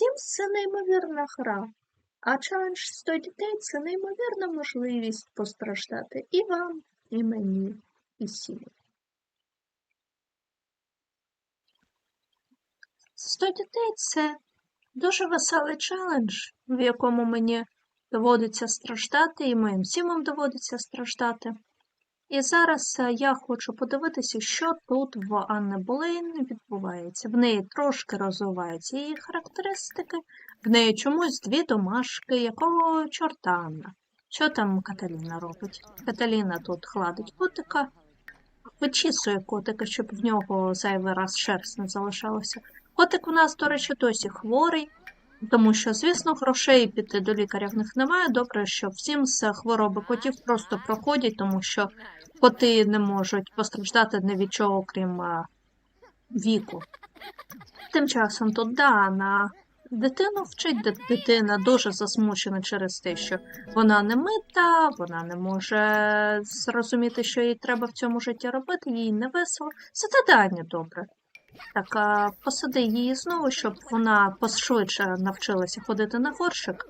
Сім це неймовірна гра. А челендж 100 дітей це неймовірна можливість постраждати і вам, і мені, і сім'ї. 100 дітей це дуже веселий челендж, в якому мені доводиться страждати, і моїм сімам доводиться страждати. І зараз е, я хочу подивитися, що тут в Анни Болейн відбувається. В неї трошки розвиваються її характеристики, в неї чомусь дві домашки, якого чорта Анна. Що там Каталіна робить? Каталіна тут гладить котика, вичісує котика, щоб в нього зайвий раз шерсть не залишалося. Котик у нас, до речі, досі хворий, тому що, звісно, грошей піти до лікаря в них немає. Добре, що всім з хвороби котів просто проходять, тому що коти не можуть постраждати ні від чого, крім а, віку. Тим часом тут Дана дитину вчить, дитина дуже засмучена через те, що вона не мита, вона не може зрозуміти, що їй треба в цьому житті робити, їй не весело. Зате Дані добре. Так, а посади її знову, щоб вона пошвидше навчилася ходити на горщик,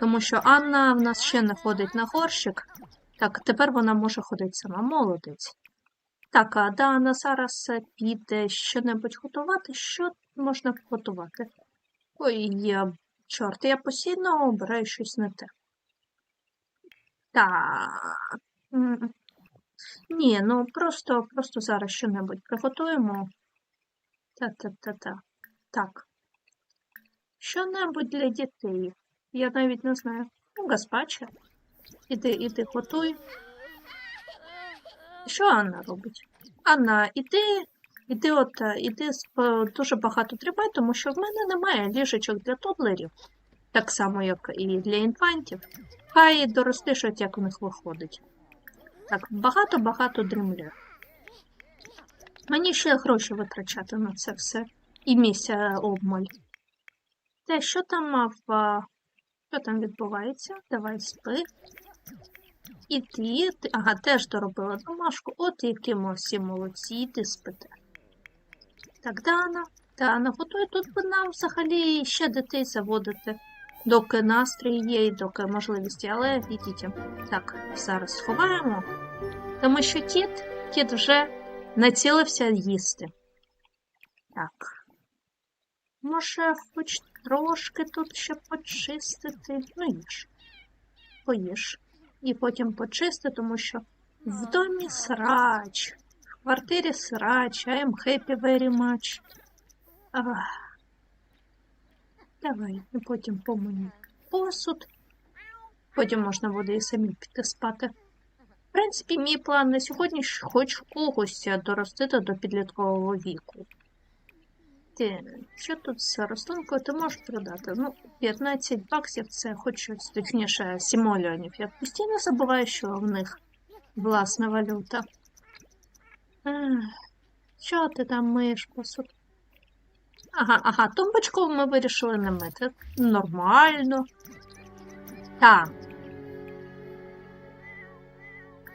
тому що Анна в нас ще не ходить на горщик. Так, тепер вона може ходити сама, молодець. Так, а Дана зараз е, піде що-небудь готувати. Що можна готувати? Ой, я, чорт, я постійно обираю щось не те. Так. Ні, ну просто, просто зараз що-небудь приготуємо. Та-та-та-та. Так. Що-небудь для дітей. Я навіть не знаю. Ну, гаспачо. Іди, іди, готуй. Що Анна робить? Анна, іди, іди от, е, іди дуже багато трибай, тому що в мене немає ліжечок для тодлерів, так само, як і для інфантів. Хай дорослішать, як у них виходить. Так, багато-багато дрімлю. Мені ще гроші витрачати на це все. І місця обмаль. Те, що там а, Що там відбувається? Давай спи. І ти, ти- ага, теж доробила домашку. От які ми всі молодці, ти спите. Так, Дана, Дана, готуй тут би нам взагалі ще дітей заводити, доки настрій є і доки можливість але ідіть. Так, зараз сховаємо. Тому що кіт, кіт вже націлився їсти. Так. Може, хоч трошки тут ще почистити. Ну, їж. Поїж. І потім почисти, тому що в домі срач, в квартирі срач, I am happy very much. Ах. Давай, і потім помию посуд. Потім можна буде і самі піти спати. В принципі, мій план на сьогодні хоч когось доростити до підліткового віку. Ти, що тут з рослинкою ти можеш продати? Ну, 15 баксів це хоч щось, точніше, сімольонів. Я постійно забуваю, що в них власна валюта. Ех, Що ти там миєш посуд? Ага, ага, тумбочку ми вирішили не мити. Нормально. Так.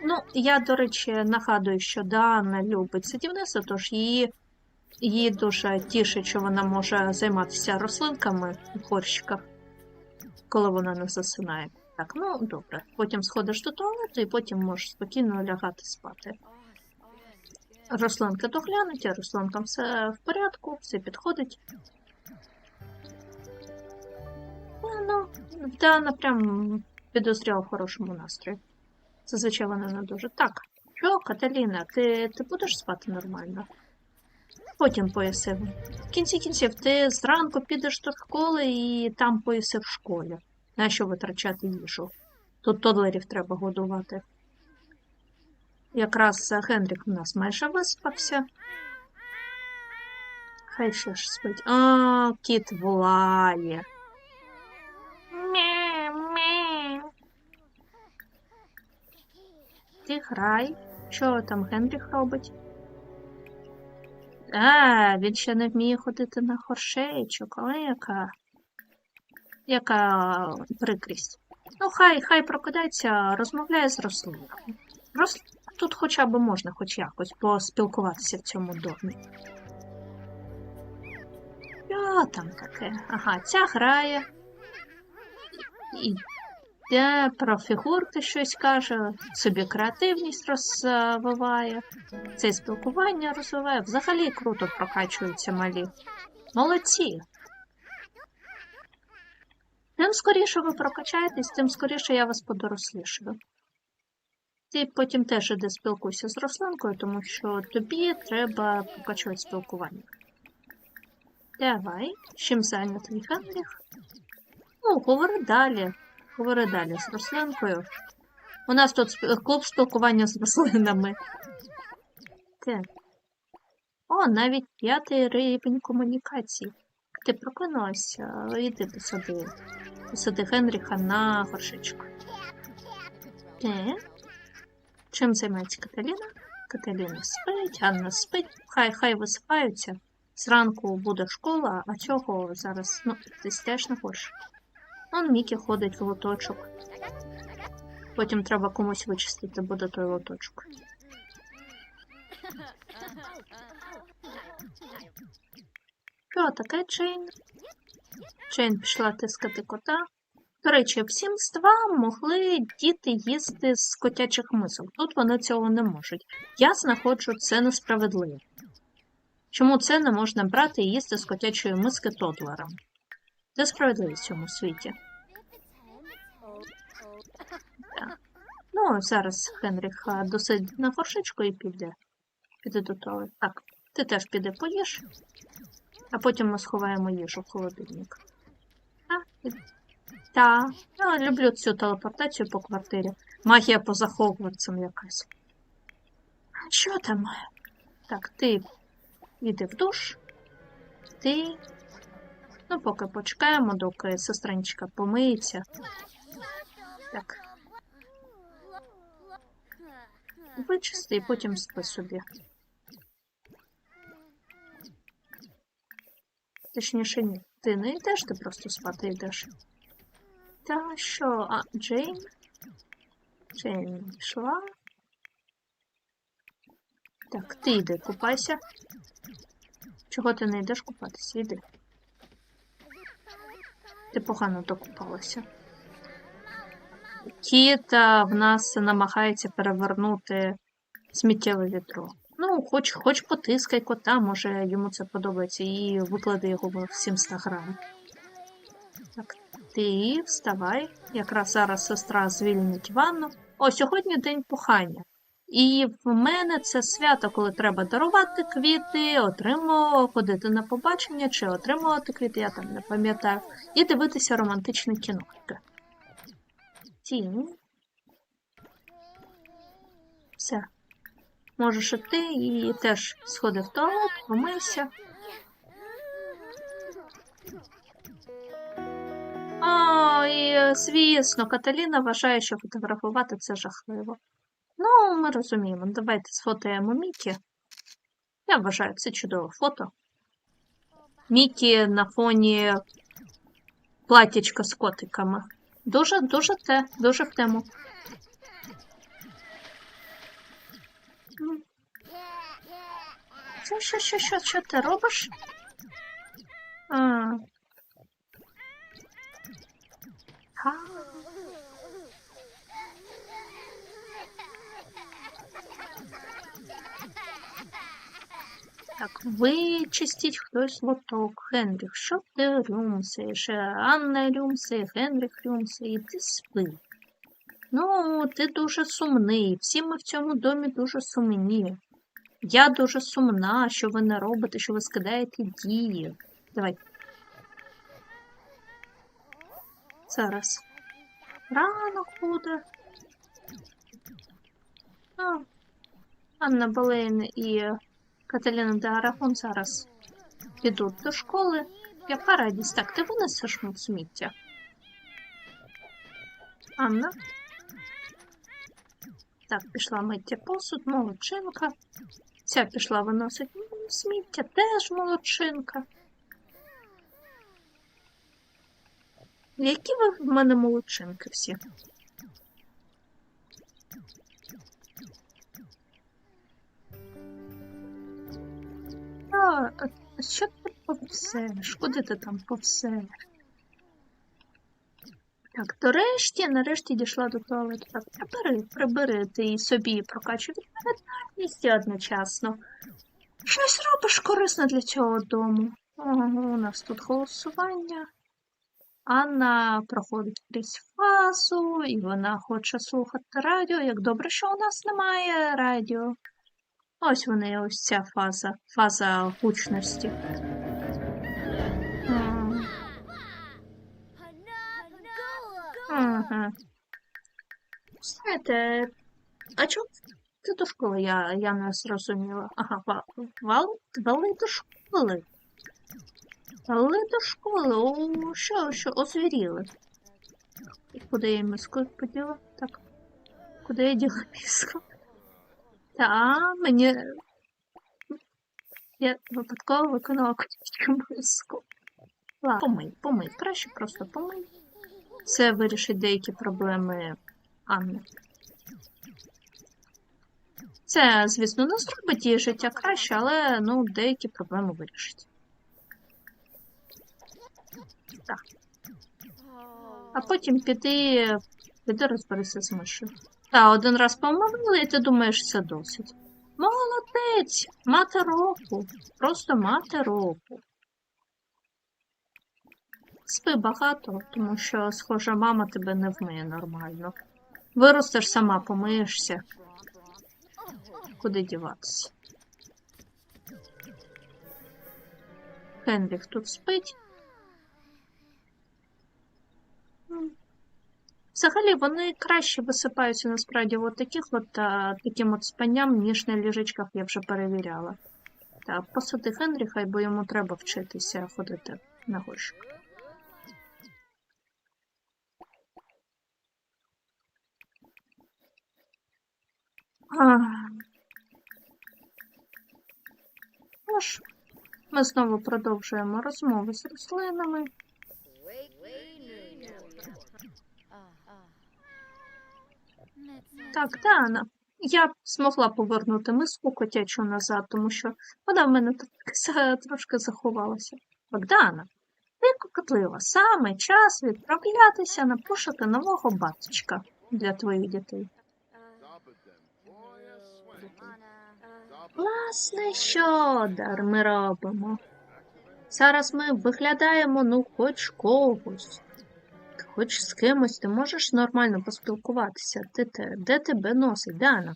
Ну, я, до речі, нагадую, що Дана любить садівництво, тож її, її дуже тішить, що вона може займатися рослинками в горщиках, коли вона не засинає. Так, ну добре. Потім сходиш до туалету і потім можеш спокійно лягати спати. Рослинки доглянуті, рослинкам все в порядку, все підходить. Ну, Дана прям підозріла в хорошому настрої. Зазвичай вона не дуже. Так, що, Каталіна, ти, ти будеш спати нормально? Потім поїси. В кінці кінців, ти зранку підеш до школи і там поїси в школі. Нащо витрачати їжу? Тут тодлерів треба годувати. Якраз Генрік у нас майже виспався. Хай ще ж спить. А, кіт. Мяу-мяу. Ти грай. Що там Генріх робить? А, він ще не вміє ходити на хоршечок, але яка. Яка прикрість. Ну, хай, хай прокидається, розмовляє з рослинками. Рос... Тут хоча б можна хоч якось поспілкуватися в цьому домі. Що там таке? Ага, ця грає. І де про фігурки щось каже, собі креативність розвиває, це спілкування розвиває. Взагалі круто прокачуються малі. Молодці. Тим скоріше ви прокачаєтесь, тим скоріше я вас подорослішаю. Ти потім теж іди спілкуйся з рослинкою, тому що тобі треба прокачувати спілкування. Давай, чим зайнятий Генріх? Ну, говори далі. Говори далі з рослинкою. У нас тут клуб спілкування з рослинами. Так. О, навіть п'ятий рівень комунікації. Ти прокинулася, іди посади. Посади Генріха на горшечку. Так. Чим займається Каталіна? Каталіна спить, Анна спить. Хай хай висипаються. Зранку буде школа, а цього зараз, ну, ти теж не хочеш. Он Мікі ходить в лоточок. Потім треба комусь вичистити буде той лоточок. Що таке Джейн? Джейн пішла тискати кота. До речі, в сімства могли діти їсти з котячих мисок. Тут вони цього не можуть. Я знаходжу це несправедливо. Чому це не можна брати і їсти з котячої миски тодлерам? Де справедливість в цьому світі? Ну, зараз Генріх а, досидить на горшечку і піде. Піде до того. Так, ти теж піди поїж, а потім ми сховаємо їжу в холодильник. А, та, я люблю цю телепортацію по квартирі. Магія поза Хогвартсом якась. Що там? Так, ти йди в душ. Ти. Ну, поки почекаємо, доки сестричка помиється. Так, вичисти і потім спи собі. Точніше, ні. Ти не йдеш, ти просто спати йдеш. Та що, а Джейн? Джейн йшла. Так, ти йди, купайся. Чого ти не йдеш купатися? Йди. Ти погано докупалася. Кіт в нас намагається перевернути сміттєве відро. Ну, хоч, хоч потискай кота, може йому це подобається, і виклади його в інстаграм. Так, ти вставай. Якраз зараз сестра звільнить ванну. О, сьогодні день кохання. І в мене це свято, коли треба дарувати квіти, отримувати, ходити на побачення чи отримувати квіти, я там не пам'ятаю, і дивитися романтичне кіно. Тінь. Все. Можеш іти і теж сходи в туалет, помийся. О, і звісно, Каталіна вважає, що фотографувати це жахливо. Ну, ми розуміємо. Давайте сфотаємо Мікі. Я вважаю, це чудове фото. Мікі на фоні платячка з котиками. Дуже, дуже те, дуже в тему. Що, що, що, що, що ти робиш? А. Так, вичистіть хтось лоток. Генріх, що ти рюмсаєш? Анна рюмсає, Генріх рюмсає, іди спи. Ну, ти дуже сумний. Всі ми в цьому домі дуже сумні. Я дуже сумна, що ви не робите, що ви скидаєте дії. Давай. Зараз. Ранок буде. А, Анна Болейн і Катерина Деарагон зараз підуть до школи. Яка радість? Так, ти винесеш сміття? Анна? Так, пішла миття посуд, молодчинка. Ця пішла виносить сміття, теж молодчинка. Які ви в мене молодчинки всі? Що ти Повсеш, куди ти там повсеш? Так, нарешті, нарешті дійшла до туалету. Так, прибери, прибери ти і собі і прокачуй відповідальність одночасно. Щось робиш корисне для цього дому. Ого, у нас тут голосування. Анна проходить крізь фазу, і вона хоче слухати радіо. Як добре, що у нас немає радіо. Ось вони, ось ця фаза, фаза гучності. Ага. Знаєте, а чому ти до школи? Я, я не зрозуміла. Ага, ва- вал, вали до школи. Вали до школи. О, що, що, озвіріли. І куди я миску поділа? Так. Куди я діла миску? Та, мені. Я випадково виконала кутічку миску. Ладно, помий, помий. Краще просто помий. Це вирішить деякі проблеми Анни. Це, звісно, не зробить її життя краще, але ну, деякі проблеми вирішить. Так. А потім піди, піди розберися з мишою. Та, один раз помовили, і ти думаєш, це досить. Молодець! Мати року. Просто мати року. Спи багато, тому що, схожа, мама тебе не вмиє нормально. Виростеш сама, помиєшся. Куди діватися? Хенріх тут спить. Взагалі, вони краще висипаються насправді от таких от а, таким от спанням, ніж на ліжечках я вже перевіряла. Так, посади Хенріха, бо йому треба вчитися ходити на горщик. Ах. Ну ми знову продовжуємо розмови з рослинами. Так, Дана, я змогла повернути миску котячу назад, тому що вона в мене трошки заховалася. Богдана, ти кокотлива, саме час відправлятися на пошуки нового батечка для твоїх дітей. Власне, що дар ми робимо? Зараз ми виглядаємо, ну, хоч когось. Хоч з кимось ти можеш нормально поспілкуватися. Ти те, де тебе носить, Дана?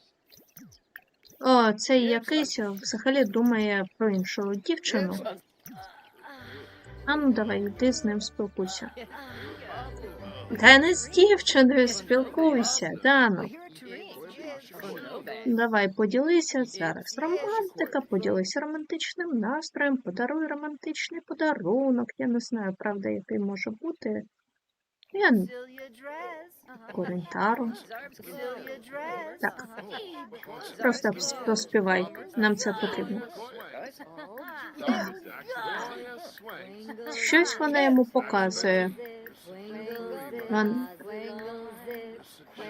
О, цей якийсь взагалі думає про іншу дівчину. А ну давай, йди з ним спілкуйся. Та не з дівчиною спілкуйся, Дано. Давай поділися зараз. Романтика, поділися романтичним настроєм, подаруй романтичний подарунок. Я не знаю, правда, який може бути. Я н- Корентару. Так. Просто поспівай. Нам це потрібно. Щось вона йому показує. Вон...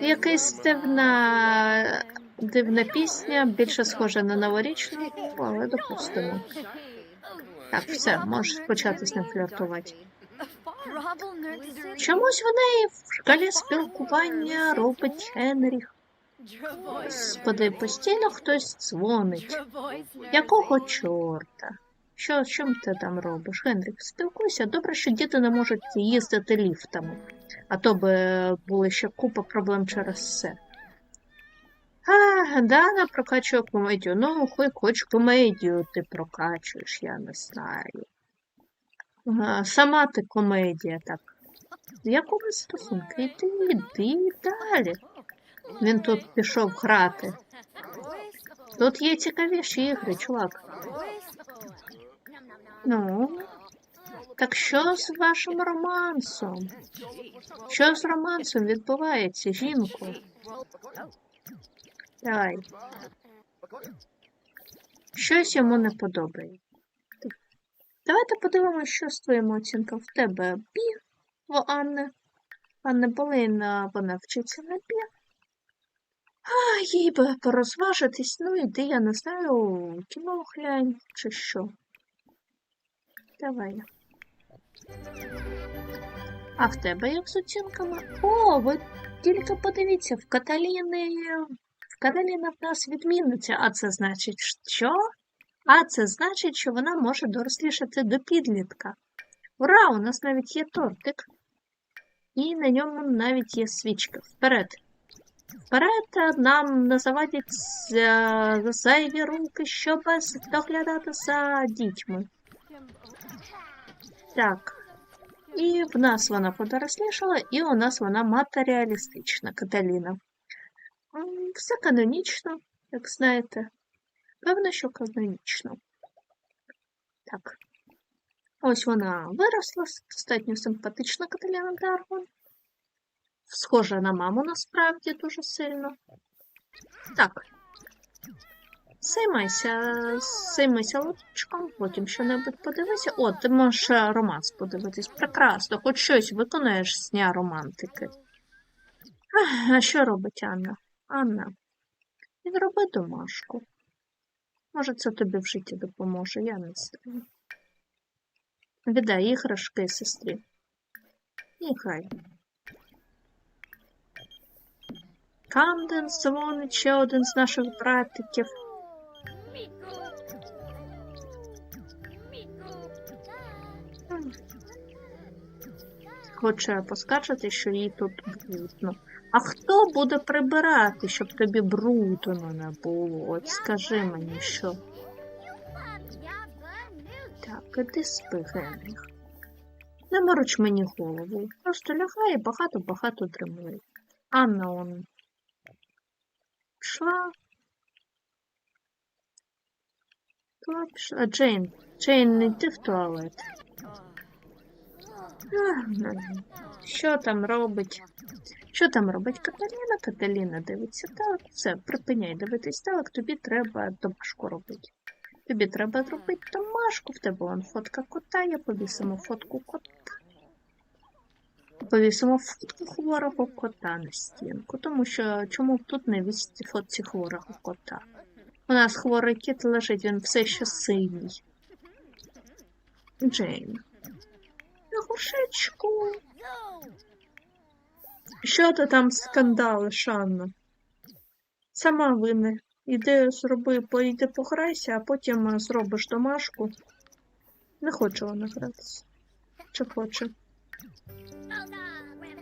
Якась дивна, дивна пісня, більше схожа на новорічну, але допустимо. Так, все, можеш почати з ним фліртувати. Чомусь в неї в шкалі спілкування робить Генріх. Господи, постійно хтось дзвонить. Якого чорта? Що, що ти там робиш? Генрік, спілкуйся. Добре, що діти не можуть їздити ліфтами, а то би були ще купа проблем через це. А, Дана прокачує комедію. Ну, хоч комедію ти прокачуєш, я не знаю. Сама ти комедія, так. Як у вас стосунки? Іди, іди далі. Він тут пішов грати. Тут є цікавіші ігри, чувак. Ну, так що з вашим романсом? Що з романсом відбувається, жінко? Давай. Щось йому не подобається. Давайте подивимося, що з твоїми оцінками в тебе бі, о Анне. Анне Болейна, вона вчиться на бі. А, їй би порозважитись, ну іди, я не знаю, кіно глянь чи що. Давай. А в тебе як з оцінками? О, ви тільки подивіться, в Каталіни. В Каталіна в нас відмінниця, а це значить що? А це значить, що вона може дорослішати до підлітка. Ура! У нас навіть є тортик. І на ньому навіть є свічка. Вперед! Вперед нам не завадять е, зайві руки, щоб доглядати за дітьми. Так. І в нас вона подорослішала, і у нас вона матеріалістична Каталіна. Все канонічно, як знаєте. Певно, що канонічно. Так. Ось вона виросла, достатньо симпатична Каталіна Дарвон. Схожа на маму насправді дуже сильно. Так. Займайся, займайся лоточком, потім що-небудь подивися. О, ти можеш е, романс подивитись. Прекрасно, хоч щось виконаєш з дня романтики. А що робить Анна? Анна, відроби домашку. Може, це тобі в житті допоможе, я не знаю. Віддай іграшки сестрі. І хай. Камден дзвонить ще один з наших братиків. Хоче поскаржити, що їй тут брудно. А хто буде прибирати, щоб тобі брудно не було? От скажи мені, що. Так, іди спи, Генріх. Не мороч мені голову. Просто лягай і багато-багато дремли. Анна он пішла. Пішла. А Джейн, Джейн, не йди в туалет. Ах, Що там робить? Що там робить Каталіна? Каталіна дивиться так. Все, припиняй дивитись так, тобі треба домашку робити. Тобі треба зробити домашку, в тебе вон фотка кота, я повісимо фотку кота. Повісимо фотку хворого кота на стінку, тому що чому б тут не вісити фотці хворого кота? У нас хворий кіт лежить, він все ще синій. Джейн. Гушечку. Що ти там скандали, Шанна? Сама винна. Іди зроби, поїди пограйся, а потім е, зробиш домашку. Не хоче вона гратися. Чи хоче?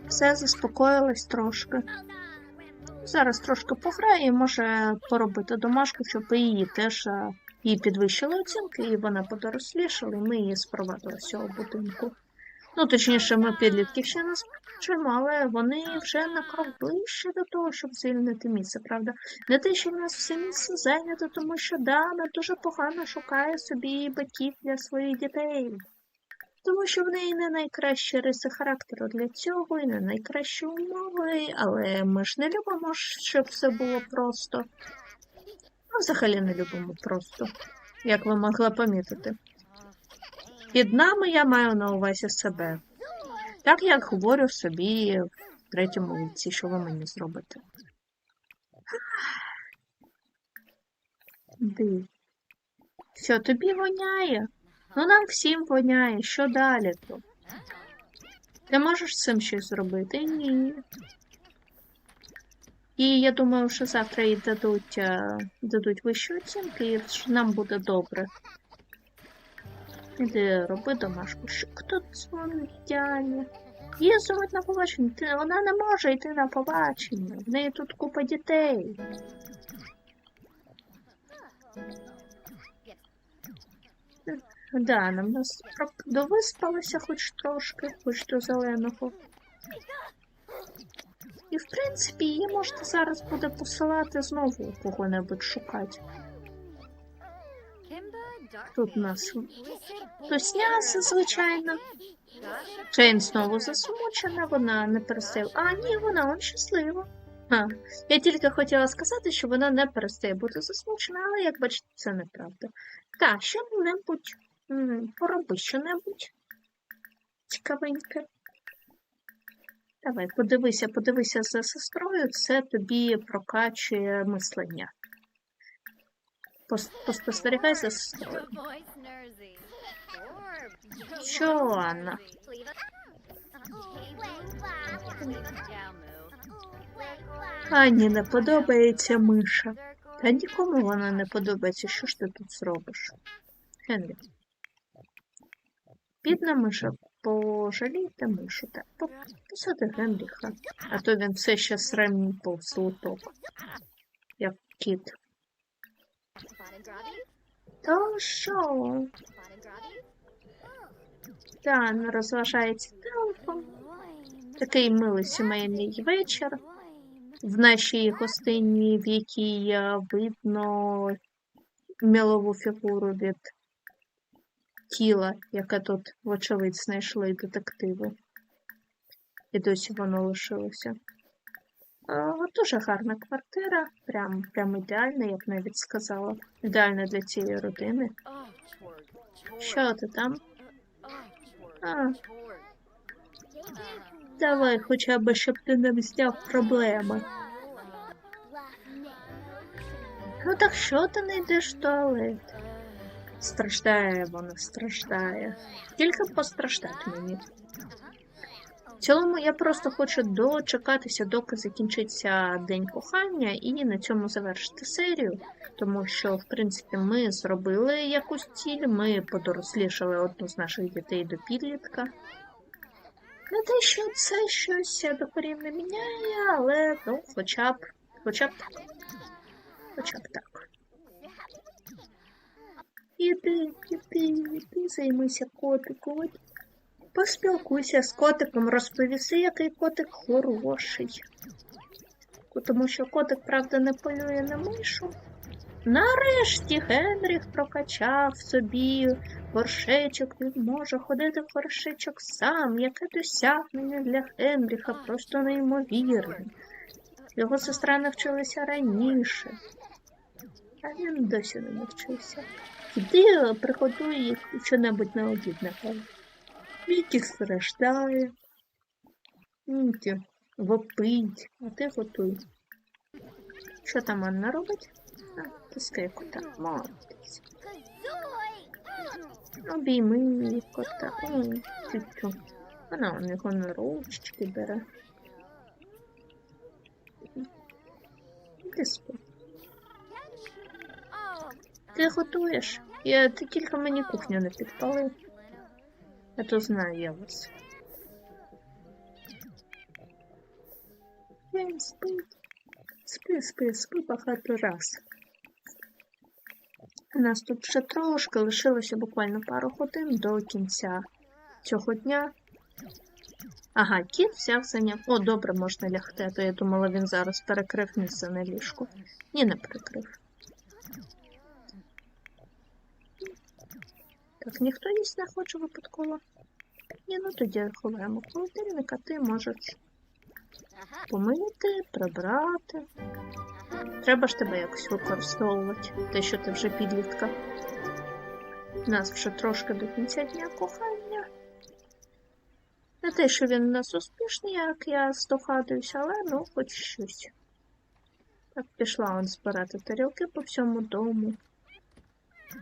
Все заспокоїлась трошки. Зараз трошки пограє і може поробити домашку, щоб її теж е, їй підвищили оцінки, і вона подорослішала, і ми її спровадили з цього будинку. Ну, точніше, ми підлітків ще не спочимо, але вони вже на крок ближче до того, щоб звільнити місце, правда? Не те, що в нас все місце зайнято, тому що Дана дуже погано шукає собі батьків для своїх дітей. Тому що в неї не найкращі риси характеру для цього і не найкращі умови, але ми ж не любимо, щоб все було просто. Ми взагалі не любимо просто, як ви могли помітити. Під нами я маю на увазі себе. Так як говорю собі в третьому віці, що ви мені зробите. Ди. Все, тобі воняє. Ну нам всім воняє. Що далі то? Ти можеш з цим щось зробити? Ні. І я думаю, що завтра їй дадуть, е, дадуть вищі оцінки, і нам буде добре. Іди роби домашку. Що хто дзвонить Дяні? Її зовуть на побачення. Вона не може йти на побачення. В неї тут купа дітей. Да, нам нас довиспалося хоч трошки, хоч до зеленого. І в принципі її можна зараз буде посилати знову кого-небудь шукати. Тут нас Тосняса, звичайно. Джейн знову засмучена, вона не перестає. А, ні, вона он щаслива. А, я тільки хотіла сказати, що вона не перестає бути засмучена, але як бачите, це неправда. Так, що-небудь пороби що-небудь цікавеньке. Давай, подивися, подивися за сестрою, це тобі прокачує мислення. Пос- Поспостерігай за. Що, Анна? Анні не подобається миша. Та нікому вона не подобається. Що ж ти тут зробиш? Генрі. Бідна миша, пожалійте мишу. Так, посади Генріха. А то він все ще сремній повз луток. Як кіт. То що? Та не розважається телефон. Такий милий сімейний вечір в нашій гостині, в якій е, видно мілову фігуру від тіла, яке тут, вочевидь, знайшли детективи. І досі воно лишилося. Дуже гарна квартира, прям, прям ідеальна, я б навіть сказала. Ідеальна для цієї родини. Що ти там? А, давай хоча б, щоб ти не взяв проблеми. Ну так що ти не йдеш в туалет? Страждає вона, страждає. Тільки постраждать мені. В цілому я просто хочу дочекатися, доки закінчиться день кохання, і на цьому завершити серію. Тому що, в принципі, ми зробили якусь ціль, ми подорослішали одну з наших дітей до підлітка. Не те, що це щось докорів міняє, але ну, хоча б, хоча б так. Хоча б так. Іди, іди, іди, займися котиком. Поспілкуйся з котиком, розповіси, який котик хороший. Тому що котик, правда, не полює на мишу. Нарешті Генріх прокачав собі горшечок, він може ходити в горшечок сам. Яке досягнення для Генріха, просто неймовірне. Його сестра навчилася раніше, а він досі не навчився. Іди, приготуй їх що-небудь на обід, напевно. Мікі страждає. Мікі вопить, а ти готуй. Що там Анна робить? А, кота. Молодець. Обійми її кота. Ой. Вона у нього на ручки бере. Іди спи. Ти готуєш? Я, ти тільки мені кухню не підпалив. Я то знаю я вас. Спи, спи, спи багато раз. У нас тут ще трошки лишилося буквально пару годин до кінця цього дня. Ага, кіт взяв заняв. О, добре, можна лягти, а то я думала, він зараз перекрив місце на ліжку. Ні, не перекрив. Так, ніхто їсть не хоче випадково. Ні, ну тоді ховаємо холодильник, а ти можеш помити, прибрати. Треба ж тебе якось використовувати, те, що ти вже підлітка. У нас вже трошки до кінця дня кохання. Не те, що він у нас успішний, як я здогадуюся, але ну хоч щось. Так, пішла он збирати тарілки по всьому дому.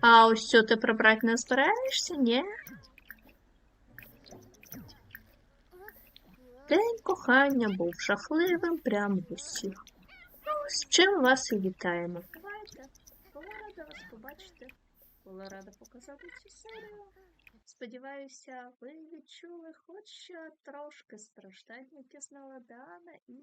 А ось цю ти прибрати не збираєшся, ні? День кохання був жахливим прямо в усіх. Ну, з чим вас і вітаємо. Давайте. Була рада вас побачити. Була рада показати цю серію. Сподіваюся, ви відчули хоч трошки страждань, які знала Дана і